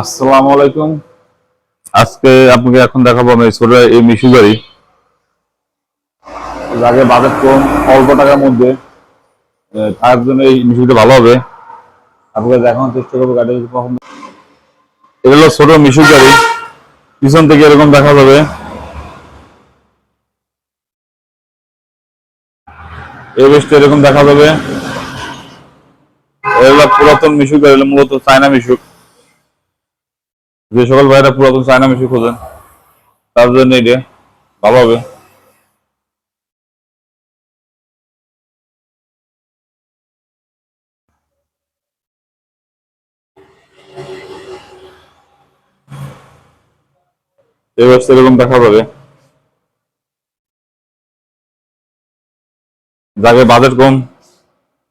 আসসালামু আলাইকুম। আজকে আপনাকে এখন দেখাবো আমি ছোট এই মিশু গাড়ি যাকে বাজেট কম অল্প টাকার মধ্যে তার জন্য এই মিশুটা ভালো হবে। আপনাকে দেখানোর চেষ্টা করব গাড়ি এটা হলো ছোট মিশু গাড়ি পিছন থেকে এরকম দেখা যাবে। এই বেশটা এরকম দেখা যাবে। এগুলো পুরাতন মিশুক গাড়ি এগুলো মূলত চায়না মিশুক যে সকল ভাইরা পুরাতন চায়না মিশুক খোঁজেন, তার জন্য এটা ভালো হবে। এই বয়সটা এরকম দেখা যাবে যাকে বাজেট কম,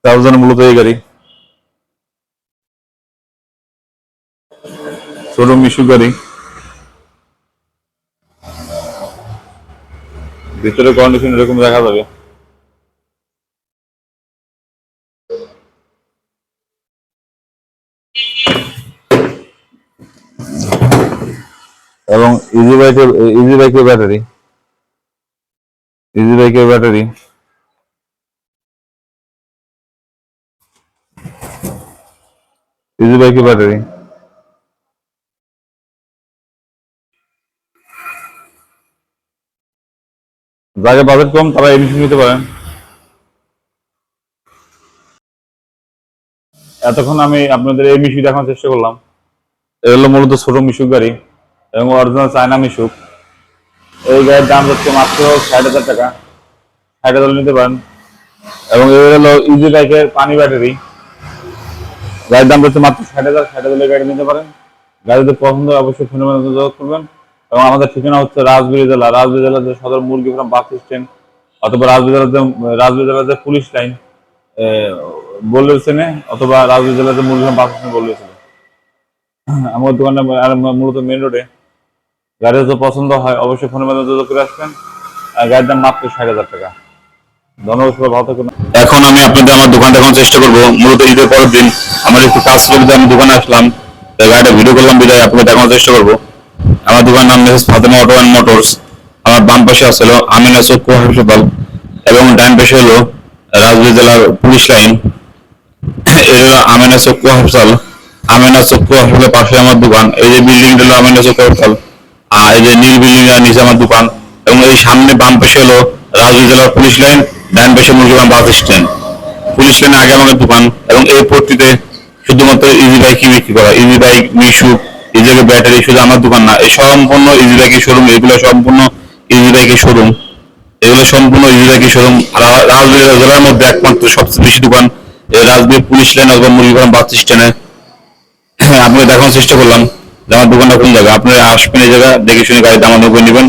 তার জন্য মূলত এই গাড়ি। ছোট মিশু গাড়ি ভিতরে কন্ডিশন এরকম দেখা যাবে। এবং ইজি বাইকের ইজি বাইকের ব্যাটারি ইজি বাইকের ব্যাটারি ইজি বাইকের ব্যাটারি যাকে বাজেট কম, তারা এই মিশন নিতে পারেন। এতক্ষণ আমি আপনাদের এই মিশুক দেখানোর চেষ্টা করলাম। এগুলো মূলত ছোট মিশুক গাড়ি এবং অরিজিনাল চায়না মিশুক। এই গাড়ির দাম হচ্ছে মাত্র ষাট হাজার টাকা। ষাট হাজার নিতে পারেন। এবং এগুলো হলো ইজি বাইকের পানি ব্যাটারি। গাড়ির দাম হচ্ছে মাত্র ষাট হাজার। ষাট হাজারের গাড়ি নিতে পারেন। গাড়ি যদি পছন্দ অবশ্যই মাধ্যমে যোগাযোগ করবেন। এবং আমাদের ঠিকানা হচ্ছে রাজবাড়ী জেলা। রাজবাড়ী জেলার যে সদর মুরগি ফার্ম বাস স্ট্যান্ড অথবা রাজবাড়ী জেলার যে রাজবাড়ী জেলার যে পুলিশ লাইন বললে চেনে, অথবা রাজবাড়ী জেলার যে মুরগি ফার্ম বাস স্ট্যান্ড বললে চেনে। আমার দোকানটা মূলত মেন রোডে গাড়ি যদি পছন্দ হয়, অবশ্যই ফোনের মাধ্যমে যোগাযোগ করে আসবেন। গাড়ির দাম মাত্র ষাট হাজার টাকা। ধন্যবাদ এখন আমি আপনাদের আমার দোকান দেখানোর চেষ্টা করব। মূলত ঈদের পরের দিন আমার একটু কাজ করে আমি দোকানে আসলাম, তাই গাড়িটা ভিডিও করলাম, বিদায় আপনাকে দেখানোর চেষ্টা করব। আমার দোকান নাম messrs Fatema auto and motors আমার বাম পাশে আসছিল আমিনা চক্ষু হাসপাতাল এবং ডান পাশে হলো রাজবাড়ী জেলার পুলিশ লাইন। এটা হলো আমিনা চক্ষু হাসপাতাল। আমিনা চক্ষু হাসপাতালের পাশে আমার দোকান। এই যে বিল্ডিংটা হলো আমিনা চক্ষু হাসপাতাল। আর এই যে নীল বিল্ডিং এর নিচে আমার দোকান। এবং এই সামনে বাম পাশে হলো রাজবাড়ী জেলার পুলিশ লাইন। ডান পাশে মুরগিবান বাস স্ট্যান্ড। পুলিশ লাইনে আগে আমাদের দোকান। এবং এই পট্টিতে শুধুমাত্র ইজি বাইকই বিক্রি করা। Easy bike Mishuk easy battery শুধু আমার দোকান না, এই সম্পূর্ণ ইজি শোরুম এগুলো সম্পূর্ণ ইজি বাইকের শোরুম এগুলো সম্পূর্ণ ইজি শোরুম রাজবীর জেলার মধ্যে একমাত্র সবচেয়ে বেশি দোকান রাজবীর পুলিশ লাইন অথবা মুরগিবান বাস স্ট্যান্ডে আপনাকে দেখানোর চেষ্টা করলাম আমার দোকানটা কোন জায়গা আপনি আসবেন এই জায়গা দেখে শুনে গাড়ি দামা করে নেবেন।